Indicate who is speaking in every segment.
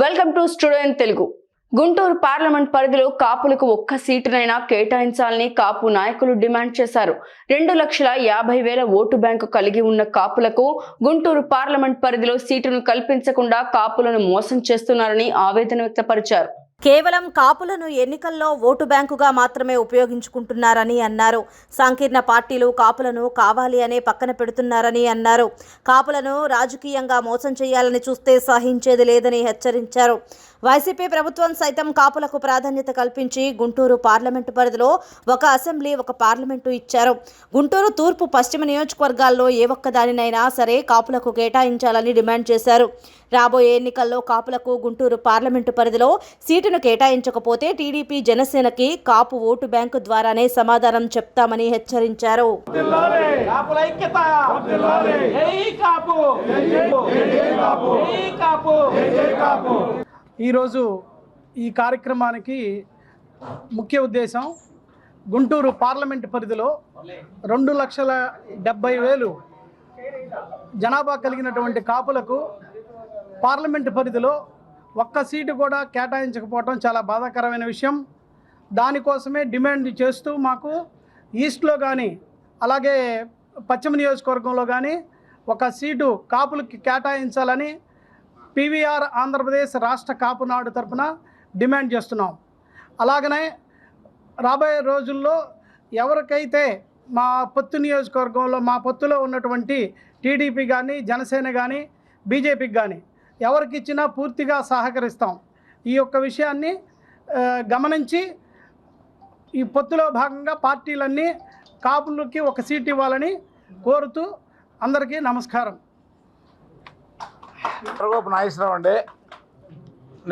Speaker 1: Welcome to student Telugu Guntur parliament పరిధిలో కాపులకు ఒక్క సీటునైనా కేటాయించాలని కాపు నాయకులు డిమాండ్ చేశారు. రెండు లక్షల యాభై వేల ఓటు బ్యాంకు కలిగి ఉన్న కాపులకు గుంటూరు పార్లమెంట్ పరిధిలో సీటును కల్పించకుండా కాపులను మోసం చేస్తున్నారని ఆవేదన వ్యక్తపరిచారు.
Speaker 2: కేవలం కాపులను ఎన్నికల్లో ఓటు బ్యాంకుగా మాత్రమే ఉపయోగించుకుంటున్నారని అన్నారు. సంకీర్ణ పార్టీలు కాపులను కావాలి అనే పక్కన పెడుతున్నారని అన్నారు. కాపులను రాజకీయంగా మోసం చేయాలని చూస్తే సహించేది లేదని హెచ్చరించారు. వైసీపీ ప్రభుత్వం సైతం కాపులకు ప్రాధాన్యత కల్పించి గుంటూరు పార్లమెంటు పరిధిలో ఒక అసెంబ్లీ ఒక పార్లమెంటు ఇచ్చారు గుంటూరు తూర్పు పశ్చిమ నియోజకవర్గాల్లో ఏ ఒక్క దానినైనా సరే కాపులకు కేటాయించాలని డిమాండ్ చేశారు రాబోయే ఎన్నికల్లో కాపులకు గుంటూరు పార్లమెంటు పరిధిలో సీటును కేటాయించకపోతే టీడీపీ జనసేనకి కాపు ఓటు బ్యాంకు ద్వారానే సమాధానం చెప్తామని హెచ్చరించారు
Speaker 3: కాపు కాపు
Speaker 4: ఈరోజు ఈ కార్యక్రమానికి ముఖ్య ఉద్దేశం గుంటూరు పార్లమెంట్ పరిధిలో రెండు లక్షల డెబ్బై వేలు జనాభా కలిగినటువంటి కాపులకు పార్లమెంట్ పరిధిలో ఒక్క సీటు కూడా కేటాయించకపోవడం చాలా బాధాకరమైన విషయం. దానికోసమే డిమాండ్ చేస్తూ మాకు ఈస్ట్లో కానీ అలాగే పశ్చిమ నియోజకవర్గంలో కానీ ఒక సీటు కాపులకి కేటాయించాలని పీవీఆర్ ఆంధ్రప్రదేశ్ రాష్ట్ర కాపునాడు తరఫున తరపున డిమాండ్ చేస్తున్నాం. అలాగనే రాబోయే రోజుల్లో ఎవరికైతే మా పొత్తు నియోజకవర్గంలో మా పొత్తులో ఉన్నటువంటి టీడీపీ కానీ జనసేన కానీ బీజేపీకి కానీ ఎవరికిచ్చినా పూర్తిగా సహకరిస్తాం. ఈ యొక్క విషయాన్ని గమనించి ఈ పొత్తులో భాగంగా పార్టీలన్నీ కాపులకి ఒక సీట్ ఇవ్వాలని కోరుతూ అందరికీ నమస్కారం.
Speaker 5: ఎర్రగోపు నాగేశ్వరరావు అండి.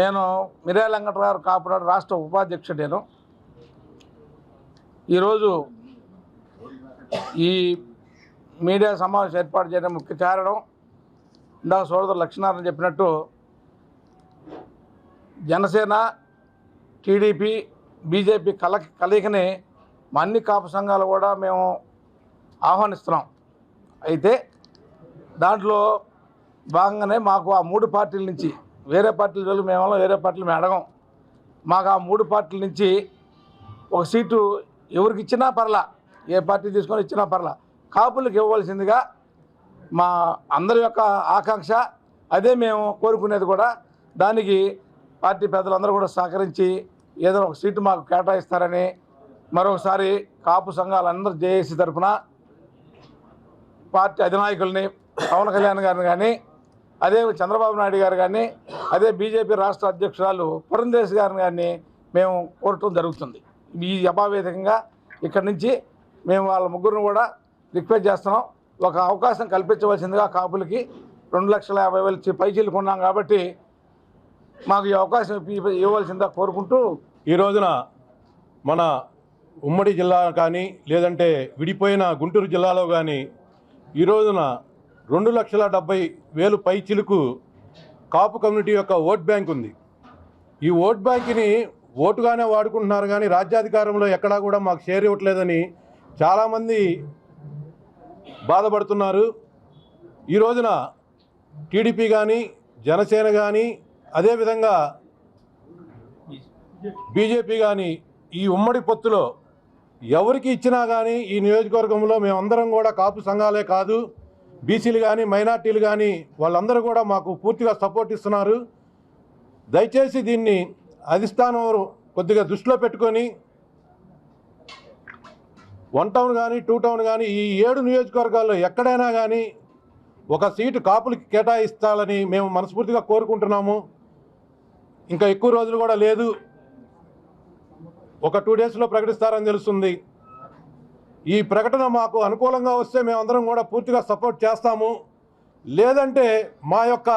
Speaker 5: నేను మిర్యాల వెంకటరావు కాపురాడు రాష్ట్ర ఉపాధ్యక్షుడు నేను. ఈరోజు ఈ మీడియా సమావేశం ఏర్పాటు చేయడం ముఖ్య కారణం. ఇందాక సోదరు లక్ష్మీనారాయణ చెప్పినట్టు జనసేన టీడీపీ బీజేపీ కల కలయికని మా అన్ని కాపు సంఘాలు కూడా మేము ఆహ్వానిస్తున్నాం. అయితే దాంట్లో భాగంగానే మాకు ఆ మూడు పార్టీల నుంచి వేరే పార్టీల వాళ్ళు మేము వేరే పార్టీలు మేము అడగం. మాకు ఆ మూడు పార్టీల నుంచి ఒక సీటు ఎవరికి ఇచ్చినా పర్లా ఏ పార్టీ తీసుకొని ఇచ్చినా పర్లా. కాపులకు ఇవ్వవలసిందిగా మా అందరి యొక్క ఆకాంక్ష అదే మేము కోరుకునేది కూడా దానికి పార్టీ పెద్దలందరూ కూడా సహకరించి ఏదైనా ఒక సీటు మాకు కేటాయిస్తారని మరొకసారి కాపు సంఘాలందరూ జేఏసీ తరఫున పార్టీ అధినాయకుల్ని పవన్ కళ్యాణ్ గారిని కానీ అదే చంద్రబాబు నాయుడు గారు కానీ అదే బీజేపీ రాష్ట్ర అధ్యక్షురాలు పురంధేశ్ గారిని కానీ మేము కోరటం జరుగుతుంది. ఈ అభావేదికంగా ఇక్కడి నుంచి మేము వాళ్ళ ముగ్గురిని కూడా రిక్వెస్ట్ చేస్తున్నాం. ఒక అవకాశం కల్పించవలసిందిగా కాపులకి రెండు లక్షల యాభై వేలు పైచీలు కొన్నాం కాబట్టి మాకు ఈ అవకాశం ఇవ్వవలసిందిగా కోరుకుంటూ
Speaker 6: ఈ రోజున మన ఉమ్మడి జిల్లా కానీ లేదంటే విడిపోయిన గుంటూరు జిల్లాలో కానీ ఈ రోజున రెండు లక్షల డెబ్బై వేలు పై చిలుకు కాపు కమ్యూనిటీ యొక్క ఓట్ బ్యాంక్ ఉంది. ఈ ఓట్ బ్యాంక్ని ఓటుగానే వాడుకుంటున్నారు కానీ రాజ్యాధికారంలో ఎక్కడా కూడా మాకు షేర్ ఇవ్వట్లేదని చాలామంది బాధపడుతున్నారు. ఈ రోజున టీడీపీ కానీ జనసేన కానీ అదేవిధంగా బీజేపీ కానీ ఈ ఉమ్మడి పొత్తులో ఎవరికి ఇచ్చినా కానీ ఈ నియోజకవర్గంలో మేమందరం కూడా కాపు సంఘాలే కాదు. బీసీలు కానీ మైనార్టీలు కానీ వాళ్ళందరూ కూడా మాకు పూర్తిగా సపోర్ట్ ఇస్తున్నారు. దయచేసి దీన్ని అధిష్టానం కొద్దిగా దృష్టిలో పెట్టుకొని వన్ టౌన్ కానీ టూ టౌన్ కానీ ఈ ఏడు నియోజకవర్గాల్లో ఎక్కడైనా కానీ ఒక సీటు కాపులకి కేటాయిస్తాలని మేము మనస్ఫూర్తిగా కోరుకుంటున్నాము. ఇంకా ఎక్కువ రోజులు కూడా లేదు. ఒక టూ డేస్లో ప్రకటిస్తారని తెలుస్తుంది. ఈ ప్రకటన మాకు అనుకూలంగా వస్తే మేమందరం కూడా పూర్తిగా సపోర్ట్ చేస్తాము. లేదంటే మా యొక్క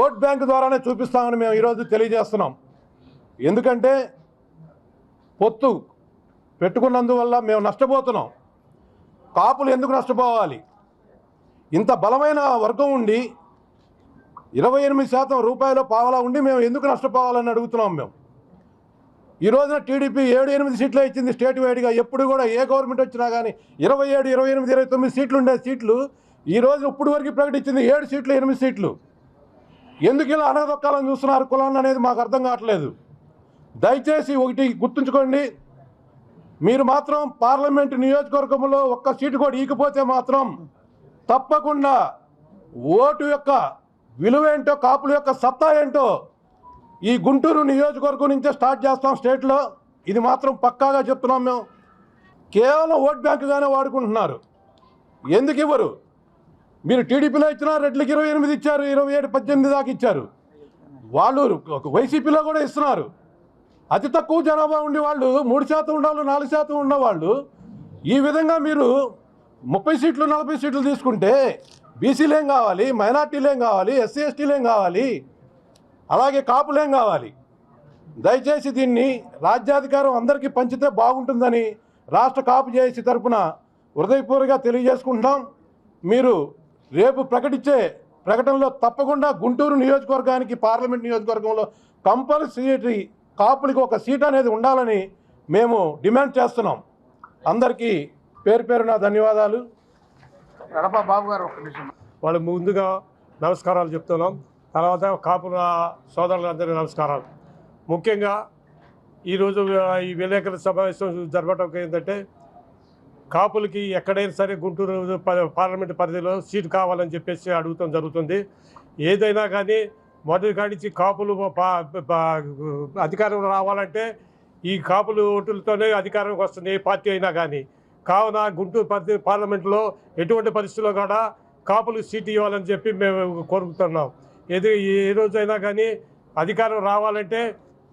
Speaker 6: ఓట్ బ్యాంక్ ద్వారానే చూపిస్తామని మేము ఈరోజు తెలియజేస్తున్నాం. ఎందుకంటే పొత్తు పెట్టుకున్నందువల్ల మేము నష్టపోతున్నాం. కాపులు ఎందుకు నష్టపోవాలి? ఇంత బలమైన వర్గం ఉండి ఇరవై ఎనిమిది శాతం రూపాయల పావలా ఉండి మేము ఎందుకు నష్టపోవాలని అడుగుతున్నాం మేము? ఈ రోజున టీడీపీ ఏడు ఎనిమిది సీట్లే ఇచ్చింది స్టేట్ వైడ్గా ఎప్పుడు కూడా ఏ గవర్నమెంట్ వచ్చినా కానీ ఇరవై ఏడు ఇరవై ఎనిమిది ఇరవై తొమ్మిది సీట్లు ఉండే సీట్లు ఈ రోజు ఇప్పుడు వరకు ప్రకటించింది ఏడు సీట్లు ఎనిమిది సీట్లు. ఎందుకు ఇలా అనగదొక్కాలని చూస్తున్నారు కులాన్ని అనేది మాకు అర్థం కావట్లేదు. దయచేసి ఒకటి గుర్తుంచుకోండి. మీరు మాత్రం పార్లమెంటు నియోజకవర్గంలో ఒక్క సీటు కూడా ఈకపోతే మాత్రం తప్పకుండా ఓటు యొక్క విలువ ఏంటో కాపుల యొక్క సత్తా ఏంటో ఈ గుంటూరు నియోజకవర్గం నుంచే స్టార్ట్ చేస్తాం స్టేట్లో. ఇది మాత్రం పక్కాగా చెప్తున్నాం మేము. కేవలం ఓట్ బ్యాంకుగానే వాడుకుంటున్నారు. ఎందుకు ఇవ్వరు? మీరు టీడీపీలో ఇచ్చినా రెడ్లకి ఇరవై ఎనిమిది ఇచ్చారు ఇరవై ఏడు పద్దెనిమిది దాకా ఇచ్చారు. వాళ్ళు ఒక వైసీపీలో కూడా ఇస్తున్నారు. అతి తక్కువ జనాభా ఉండే వాళ్ళు మూడు శాతం ఉండాలి నాలుగు శాతం ఉన్నవాళ్ళు ఈ విధంగా మీరు ముప్పై సీట్లు నలభై సీట్లు తీసుకుంటే బీసీలేం ఏం కావాలి మైనార్టీలేం కావాలి ఎస్సీ ఎస్టీలేం కావాలి? అలాగే కాపులు కావాలి? దయచేసి దీన్ని రాజ్యాధికారం అందరికీ పంచితే బాగుంటుందని రాష్ట్ర కాపు చేసి తరపున హృదయపూర్వకంగా తెలియజేసుకుంటున్నాం. మీరు రేపు ప్రకటించే ప్రకటనలో తప్పకుండా గుంటూరు నియోజకవర్గానికి పార్లమెంట్ నియోజకవర్గంలో కంపల్సరీ కాపులకి ఒక సీట్ అనేది ఉండాలని మేము డిమాండ్ చేస్తున్నాం. అందరికీ పేరు పేరున ధన్యవాదాలు.
Speaker 5: ఎడప బాబు గారు ఒక్క నిమిషం.
Speaker 7: వాళ్ళు ముందుగా నమస్కారాలు చెప్తున్నాం. తర్వాత కాపుల సోదరులందరూ నమస్కారాలు. ముఖ్యంగా ఈరోజు ఈ విలేకరుల సమావేశం జరపడం ఏంటంటే కాపులకి ఎక్కడైనా సరే గుంటూరు పార్లమెంటు పార్లమెంట్ పరిధిలో సీటు కావాలని చెప్పేసి అడుగుతాం జరుగుతుంది. ఏదైనా కానీ మొదటి కాడించి కాపులు పా- పా- అధికారం రావాలంటే ఈ కాపులు ఓటులతోనే అధికారంకి వస్తుంది ఏ పార్టీ అయినా కానీ. కావున గుంటూరు పరిధి పార్లమెంట్లో ఎటువంటి పరిస్థితుల్లో కూడా కాపులు సీటు ఇవ్వాలని చెప్పి మేము కోరుకుంటున్నాం. ఏది ఏ రోజైనా కానీ అధికారం రావాలంటే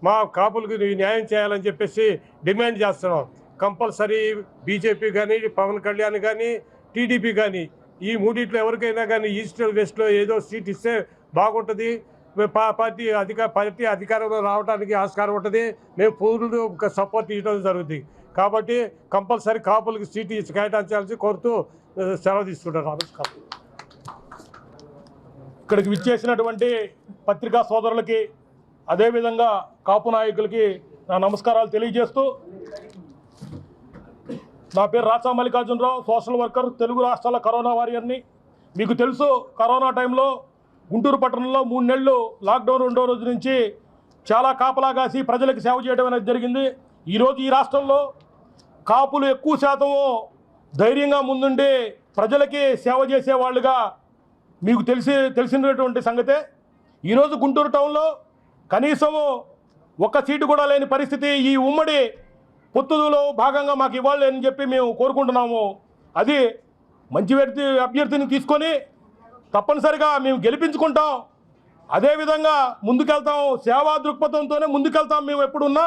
Speaker 7: మా కాపులకు న్యాయం చేయాలని చెప్పేసి డిమాండ్ చేస్తున్నాం. కంపల్సరీ బీజేపీ కానీ పవన్ కళ్యాణ్ కానీ టీడీపీ కానీ ఈ మూడిట్లో ఎవరికైనా కానీ ఈస్ట్ వెస్ట్లో ఏదో సీట్ ఇస్తే బాగుంటుంది. పార్టీ అధిక పార్టీ అధికారంలో రావడానికి ఆస్కారం ఉంటుంది. మేము పూర్వులు సపోర్ట్ ఇవ్వడం జరుగుతుంది కాబట్టి కంపల్సరీ కాపులకి సీటు ఇచ్చి కేటాయించాల్సి కోరుతూ సెలవు తీసుకుంటాను నమస్కారం.
Speaker 3: ఇక్కడికి విచ్చేసినటువంటి పత్రికా సోదరులకి అదేవిధంగా కాపు నాయకులకి నా నమస్కారాలు తెలియజేస్తూ నా పేరు రాచా మల్లికార్జునరావు సోషల్ వర్కర్ తెలుగు రాష్ట్రాల కరోనా వారియర్ని. మీకు తెలుసు కరోనా టైంలో గుంటూరు పట్టణంలో మూడు నెలలు లాక్డౌన్ రెండో రోజు నుంచి చాలా కాపలా కాసి ప్రజలకు సేవ చేయడం అనేది జరిగింది. ఈరోజు ఈ రాష్ట్రంలో కాపులు ఎక్కువ శాతము ధైర్యంగా ముందుండి ప్రజలకి సేవ చేసే వాళ్ళుగా మీకు తెలిసి తెలిసినటువంటి సంగతే ఈరోజు గుంటూరు టౌన్లో కనీసం ఒక్క సీటు కూడా లేని పరిస్థితి ఈ ఉమ్మడి పొత్తులో భాగంగా మాకు ఇవ్వాలి అని చెప్పి మేము కోరుకుంటున్నాము. అది మంచి వ్యక్తి అభ్యర్థిని తీసుకొని తప్పనిసరిగా మేము గెలిపించుకుంటాం. అదేవిధంగా ముందుకెళ్తాం. సేవా దృక్పథంతోనే ముందుకెళ్తాం. మేము ఎప్పుడున్నా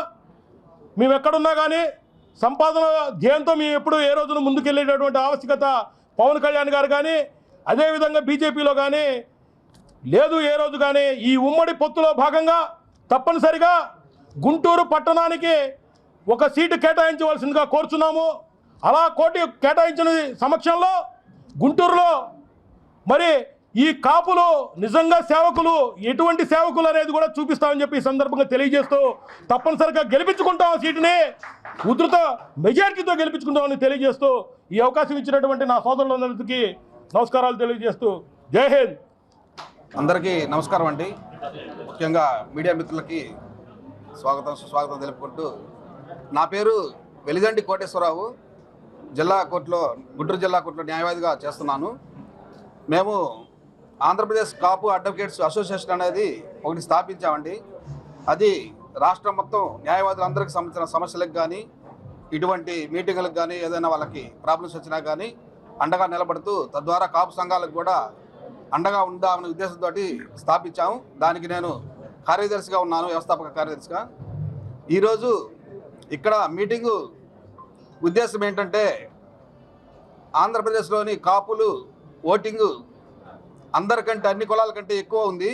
Speaker 3: మేము ఎక్కడున్నా కానీ సంపాదన ధ్యేయంతో మేము ఎప్పుడు ఏ రోజున ముందుకెళ్ళేటటువంటి ఆవశ్యకత పవన్ కళ్యాణ్ గారు కానీ అదేవిధంగా బీజేపీలో కానీ లేదు ఏ రోజు కానీ ఈ ఉమ్మడి పొత్తులో భాగంగా తప్పనిసరిగా గుంటూరు పట్టణానికి ఒక సీటు కేటాయించవలసిందిగా కోరుచున్నాము. అలా కోటి కేటాయించిన సమక్షంలో గుంటూరులో మరి ఈ కాపులు నిజంగా సేవకులు ఎటువంటి సేవకులు అనేది కూడా చూపిస్తామని చెప్పి ఈ సందర్భంగా తెలియజేస్తూ తప్పనిసరిగా గెలిపించుకుంటాం ఆ సీటుని ఉధృత మెజార్టీతో గెలిపించుకుంటామని తెలియజేస్తూ ఈ అవకాశం ఇచ్చినటువంటి నా సోదరులందరికీ నమస్కారాలు తెలియజేస్తూ జై హింద్.
Speaker 8: అందరికీ నమస్కారం అండి. ముఖ్యంగా మీడియా మిత్రులకి స్వాగతం సుస్వాగతం తెలుపుకుంటూ నా పేరు వెలిదండి కోటేశ్వరరావు. జిల్లా కోర్టులో గుంటూరు జిల్లా కోర్టులో న్యాయవాదిగా చేస్తున్నాను. మేము ఆంధ్రప్రదేశ్ కాపు అడ్వకేట్స్ అసోసియేషన్ అనేది ఒకటి స్థాపించామండి. అది రాష్ట్రం మొత్తం న్యాయవాదులందరికీ సంబంధించిన సమస్యలకు కానీ ఇటువంటి మీటింగులకు కానీ ఏదైనా వాళ్ళకి ప్రాబ్లమ్స్ వచ్చినా కానీ అండగా నిలబడుతూ తద్వారా కాపు సంఘాలకు కూడా అండగా ఉందామనే ఉద్దేశంతో స్థాపించాము. దానికి నేను కార్యదర్శిగా ఉన్నాను వ్యవస్థాపక కార్యదర్శిగా. ఈరోజు ఇక్కడ మీటింగు ఉద్దేశం ఏంటంటే ఆంధ్రప్రదేశ్లోని కాపులు ఓటింగు అందరికంటే అన్ని కులాల కంటే ఎక్కువ ఉంది.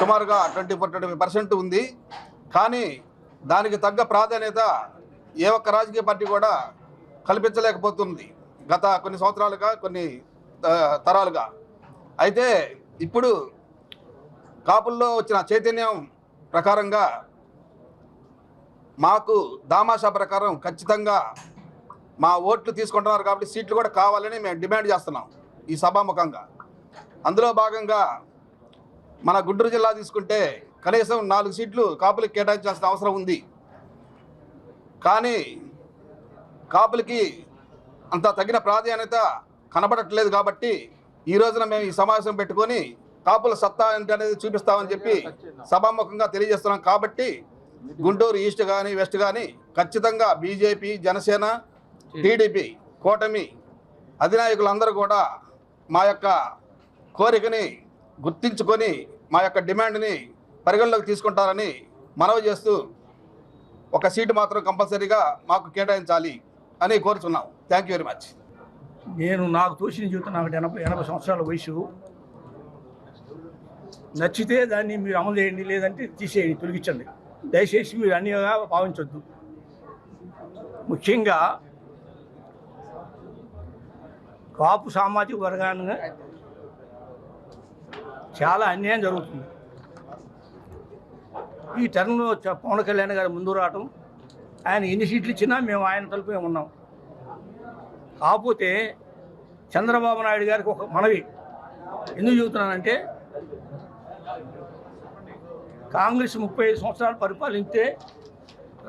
Speaker 8: సుమారుగా ట్వంటీ ఫోర్ ట్వంటీ పర్సెంట్ ఉంది. కానీ దానికి తగ్గ ప్రాధాన్యత ఏ ఒక్క రాజకీయ పార్టీ కూడా కల్పించలేకపోతుంది. గత కొన్ని సంవత్సరాలుగా కొన్ని తరాలుగా. అయితే ఇప్పుడు కాపుల్లో వచ్చిన చైతన్యం ప్రకారంగా మాకు దామాషా ప్రకారం ఖచ్చితంగా మా ఓట్లు తీసుకుంటున్నారు కాబట్టి సీట్లు కూడా కావాలని మేము డిమాండ్ చేస్తున్నాం ఈ సభాముఖంగా. అందులో భాగంగా మన గుంటూరు జిల్లా తీసుకుంటే కనీసం నాలుగు సీట్లు కాపులకు కేటాయించాల్సిన అవసరం ఉంది. కానీ కాపులకి అంత తగిన ప్రాధాన్యత కనబడట్లేదు కాబట్టి ఈ రోజున మేము ఈ సమావేశం పెట్టుకొని కాపుల సత్తా ఏంటి అనేది చూపిస్తామని చెప్పి సభాముఖంగా తెలియజేస్తున్నాం కాబట్టి గుంటూరు ఈస్ట్ కానీ వెస్ట్ కానీ ఖచ్చితంగా బీజేపీ జనసేన టీడీపీ కూటమి అధినాయకులందరూ కూడా మా యొక్క కోరికని గుర్తించుకొని మా యొక్క డిమాండ్ని పరిగణలోకి తీసుకుంటారని మనవి చేస్తూ ఒక సీటు మాత్రం కంపల్సరీగా మాకు కేటాయించాలి. అని కోరుచున్నాం. థ్యాంక్ యూ వెరీ మచ్
Speaker 9: నేను నాకు తోచిన జీవితం నాకు ఎనభై ఎనభై సంవత్సరాల వయసు. నచ్చితే దాన్ని మీరు అమలు చేయండి లేదంటే తీసేయండి తొలగించండి. దయచేసి మీరు అన్నిగా భావించొద్దు. ముఖ్యంగా కాపు సామాజిక వర్గాన్ని చాలా అన్యాయం జరుగుతుంది. ఈ టర్న్లో పవన్ కళ్యాణ్ గారు ముందు రావటం ఆయన ఎన్ని సీట్లు ఇచ్చినా మేము ఆయన తలుపే ఉన్నాం. కాకపోతే చంద్రబాబు నాయుడు గారికి ఒక మనవి. ఎందుకు చెబుతున్నానంటే కాంగ్రెస్ ముప్పై సంవత్సరాలు పరిపాలిస్తే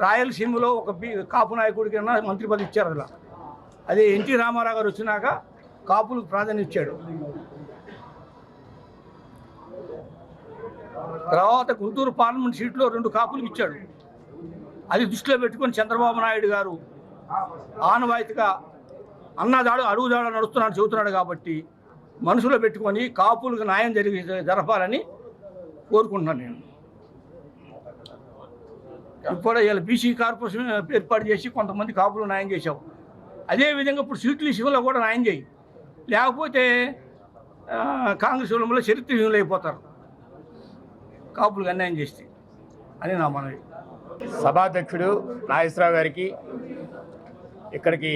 Speaker 9: రాయలసీమలో ఒక బి కాపు నాయకుడికి మంత్రి పదవి ఇచ్చారు అలా అదే ఎన్టీ రామారావు గారు వచ్చినాక కాపులకు ప్రాధాన్యత ఇచ్చాడు. తర్వాత గుంటూరు పార్లమెంట్ సీట్లో రెండు కాపులకు ఇచ్చాడు. అది దృష్టిలో పెట్టుకొని చంద్రబాబు నాయుడు గారు ఆనవాయితీగా అన్నదాడు అడుగుదాడు నడుస్తున్నాడు చెబుతున్నాడు కాబట్టి మనసులో పెట్టుకొని కాపులకు న్యాయం జరిగి జరపాలని కోరుకుంటున్నాను నేను. ఇప్పుడు ఇలా బీసీ కార్పొరేషన్ ఏర్పాటు చేసి కొంతమంది కాపులు న్యాయం చేశావు. అదేవిధంగా ఇప్పుడు సీట్లు విషయంలో కూడా న్యాయం చేయి. లేకపోతే కాంగ్రెస్ వాళ్ళలో చరిత్రహీనులు అయిపోతారు. కాపులకు అన్యాయం చేస్తే అని నా మనవి.
Speaker 10: సభాధ్యక్షుడు నాగేశ్వరరావు గారికి ఇక్కడికి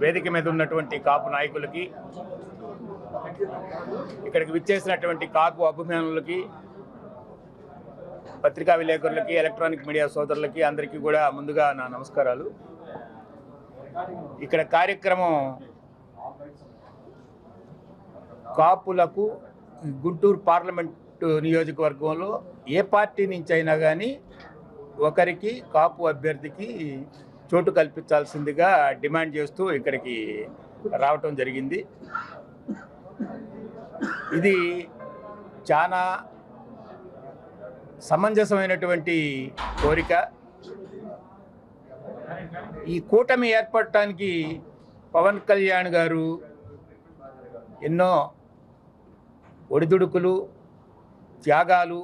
Speaker 10: వేదిక మీద ఉన్నటువంటి కాపు నాయకులకి ఇక్కడికి విచ్చేసినటువంటి కాపు అభిమానులకి పత్రికా విలేకరులకి ఎలక్ట్రానిక్ మీడియా సోదరులకి అందరికీ కూడా ముందుగా నా నమస్కారాలు. ఇక్కడ కార్యక్రమం కాపులకు గుంటూరు పార్లమెంటు నియోజకవర్గంలో ఏ పార్టీ నుంచి అయినా కానీ ఒకరికి కాపు అభ్యర్థికి చోటు కల్పించాల్సిందిగా డిమాండ్ చేస్తూ ఇక్కడికి రావటం జరిగింది. ఇది చాలా సమంజసమైనటువంటి కోరిక. ఈ కూటమి ఏర్పడటానికి పవన్ కళ్యాణ్ గారు ఎన్నో ఒడిదుడుకులు త్యాగాలు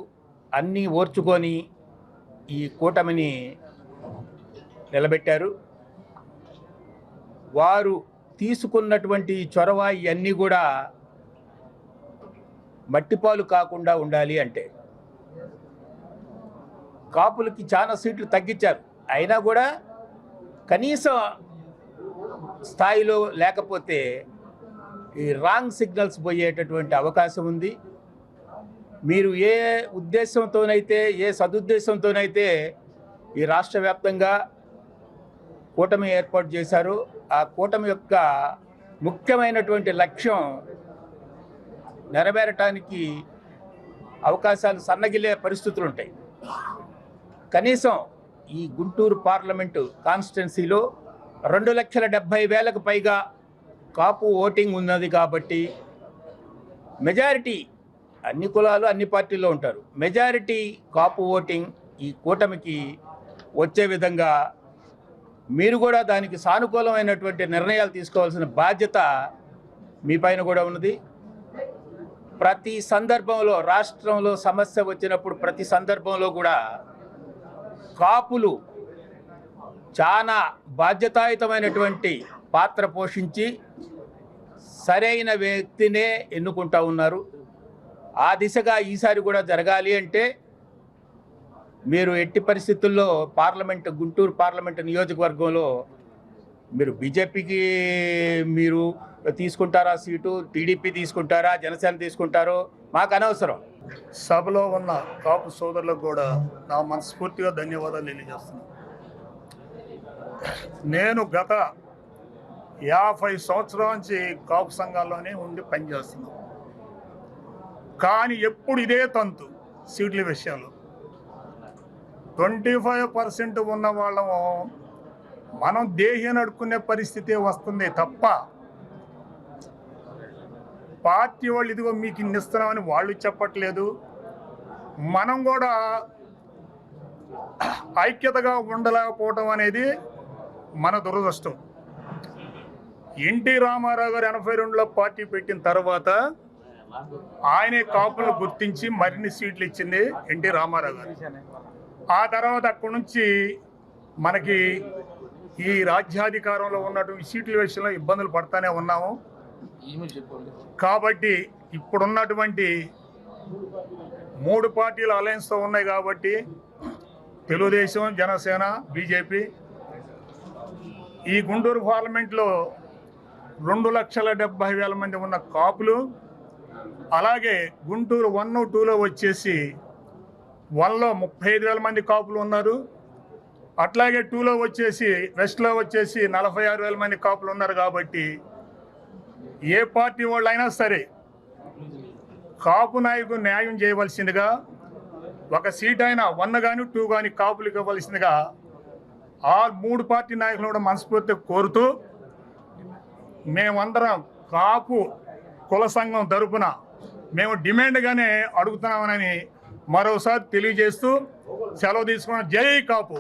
Speaker 10: అన్నీ ఓర్చుకొని ఈ కూటమిని నిలబెట్టారు. వారు తీసుకున్నటువంటి చొరవ ఇవన్నీ కూడా మట్టిపాలు కాకుండా ఉండాలి అంటే. కాపులకి చాలా సీట్లు తగ్గించారు. అయినా కూడా కనీసం స్థాయిలో లేకపోతే ఈ రాంగ్ సిగ్నల్స్ పోయేటటువంటి అవకాశం ఉంది. మీరు ఏ ఉద్దేశంతోనైతే ఏ సదుద్దేశంతోనైతే ఈ రాష్ట్ర వ్యాప్తంగా కూటమి ఏర్పాటు చేశారో ఆ కూటమి యొక్క ముఖ్యమైనటువంటి లక్ష్యం నెరవేరటానికి అవకాశాలు సన్నగిల్లే పరిస్థితులు ఉంటాయి. కనీసం ఈ గుంటూరు పార్లమెంటు కాన్స్టిట్యున్సీలో రెండు లక్షల డెబ్భై వేలకు పైగా కాపు ఓటింగ్ ఉన్నది కాబట్టి మెజారిటీ అన్ని కులాలు అన్ని పార్టీల్లో ఉంటారు. మెజారిటీ కాపు ఓటింగ్ ఈ కూటమికి వచ్చే విధంగా మీరు కూడా దానికి సానుకూలమైనటువంటి నిర్ణయాలు తీసుకోవాల్సిన బాధ్యత మీ పైన కూడా ఉన్నది. ప్రతి సందర్భంలో రాష్ట్రంలో సమస్య వచ్చినప్పుడు ప్రతి సందర్భంలో కూడా కాపులు చాలా బాధ్యతాయుతమైనటువంటి పాత్ర పోషించి సరైన వ్యక్తినే ఎన్నుకుంటా ఉన్నారు. ఆ దిశగా ఈసారి కూడా జరగాలి అంటే మీరు ఎట్టి పరిస్థితుల్లో పార్లమెంట్ గుంటూరు పార్లమెంట్ నియోజకవర్గంలో మీరు బీజేపీకి మీరు తీసుకుంటారా సీటు టీడీపీ తీసుకుంటారా జనసేన తీసుకుంటారో మాకు అనవసరం.
Speaker 9: సభలో ఉన్న కాపు సోదరులకు కూడా నా మనస్ఫూర్తిగా ధన్యవాదాలు తెలియజేస్తున్నాను. నేను గత యాభై సంవత్సరాల నుంచి కాపు సంఘాల్లోనే ఉండి పనిచేస్తున్నాను. కానీ ఎప్పుడు ఇదే తంతు
Speaker 11: సీట్ల విషయంలో. ట్వంటీ ఫైవ్ పర్సెంట్ ఉన్న వాళ్ళము మనం దేహం నడుకునే పరిస్థితి వస్తుంది తప్ప పార్టీ వాళ్ళు ఇదిగో మీకు ఇన్ని ఇస్తున్నామని వాళ్ళు చెప్పట్లేదు. మనం కూడా ఐక్యతగా ఉండలేకపోవటం అనేది మన దురదృష్టం. ఎన్టీ రామారావు గారు ఎనభై రెండులో పార్టీ పెట్టిన తర్వాత ఆయనే కాపులను గుర్తించి మరిన్ని సీట్లు ఇచ్చింది ఎన్టీ రామారావు గారు. ఆ తర్వాత అక్కడి నుంచి మనకి ఈ రాజ్యాధికారంలో ఉన్నటువంటి సీట్ల విషయంలో ఇబ్బందులు పడతానే ఉన్నాము. కాబట్టి ఇప్పుడున్నటువంటి మూడు పార్టీలు అలయన్స్తో ఉన్నాయి కాబట్టి తెలుగుదేశం జనసేన బీజేపీ ఈ గుంటూరు పార్లమెంట్లో రెండు లక్షల డెబ్బై వేల మంది ఉన్న కాపులు అలాగే గుంటూరు వన్ టూలో వచ్చేసి వన్లో ముప్పై ఐదు వేల మంది కాపులు ఉన్నారు. అట్లాగే టూలో వచ్చేసి వెస్ట్లో వచ్చేసి నలభై ఆరు వేల మంది కాపులు ఉన్నారు కాబట్టి ఏ పార్టీ వాళ్ళైనా సరే కాపు నాయకు న్యాయం చేయవలసిందిగా ఒక సీట్ అయినా వన్ కానీ టూ కానీ కాపులకు ఇవ్వవలసిందిగా ఆ మూడు పార్టీ నాయకులు కూడా మనస్ఫూర్తిగా కోరుతూ మేమందరం కాపు కుల సంఘం తరపున మేము డిమాండ్గానే అడుగుతున్నామని మరోసారి తెలియజేస్తూ సెలవు తీసుకున్న జై కాపు.